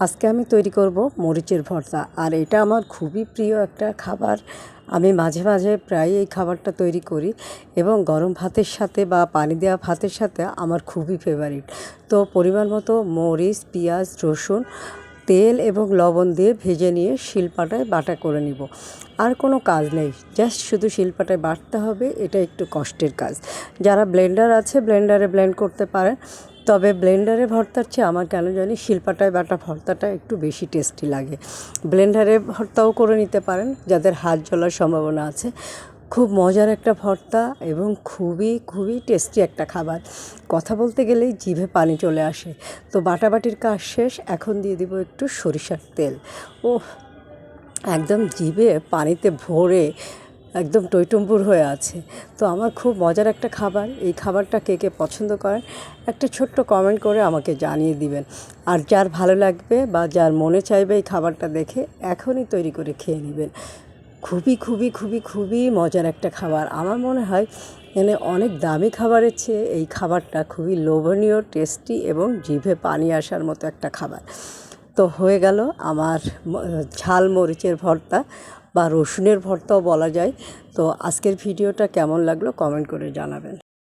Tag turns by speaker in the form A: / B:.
A: আজকে আমি তৈরি করব মরিচের ভর্তা। আর এটা আমার খুবই প্রিয় একটা খাবার। আমি মাঝে মাঝে প্রায় এই খাবারটা তৈরি করি এবং গরম ভাতের সাথে বা পানি দেওয়া ভাতের সাথে আমার খুবই ফেভারিট তো পরিমাণ মতো মরিচ, পেঁয়াজ, রসুন, তেল এবং লবণ দিয়ে ভেজে নিয়ে শিলপাটায় বাটা করে নিব। আর কোনো কাজ নেই, জাস্ট শুধু শিলপাটায় বাটতে হবে, এটা একটু কষ্টের কাজ। যারা ব্লেন্ডার আছে, ব্লেন্ডারে ব্লেন্ড করতে পারেন। তবে ব্লেন্ডারে ভর্তার চেয়ে আমার কেন জানি শিলপাটায় বাটা ভর্তাটা একটু বেশি টেস্টি লাগে। ব্লেন্ডারে ভর্তাও করে নিতে পারেন, যাদের হাত জ্বলার সম্ভাবনা আছে। খুব মজার একটা ভর্তা এবং খুবই খুবই টেস্টি একটা খাবার। কথা বলতে গেলেই জিভে পানি চলে আসে। তো বাটাবাটির কাজ শেষ, এখন দিয়ে দিব একটু সরিষার তেল। ও একদম জিভে পানিতে ভরে একদম টইটুম্বুর হয়ে আছে। তো আমার খুব মজার একটা খাবার, এই খাবারটা কে কে পছন্দ করেন, একটা ছোট্ট কমেন্ট করে আমাকে জানিয়ে দিবেন। আর যার ভালো লাগবে বা যার মনে চাইবে এই খাবারটা দেখে, এখনই তৈরি করে খেয়ে নেবেন। খুবই খুবই খুবই খুবই মজার একটা খাবার। আমার মনে হয় এখানে অনেক দামি খাবারের চেয়ে এই খাবারটা খুবই লোভনীয়, টেস্টি এবং জিভে পানি আসার মতো একটা খাবার। তো হয়ে গেল আমার ঝাল মরিচের ভর্তা। বা রসুনের ভর্তাও বলা যায়। তো আজকের ভিডিওটা কেমন লাগল কমেন্ট করে জানাবেন।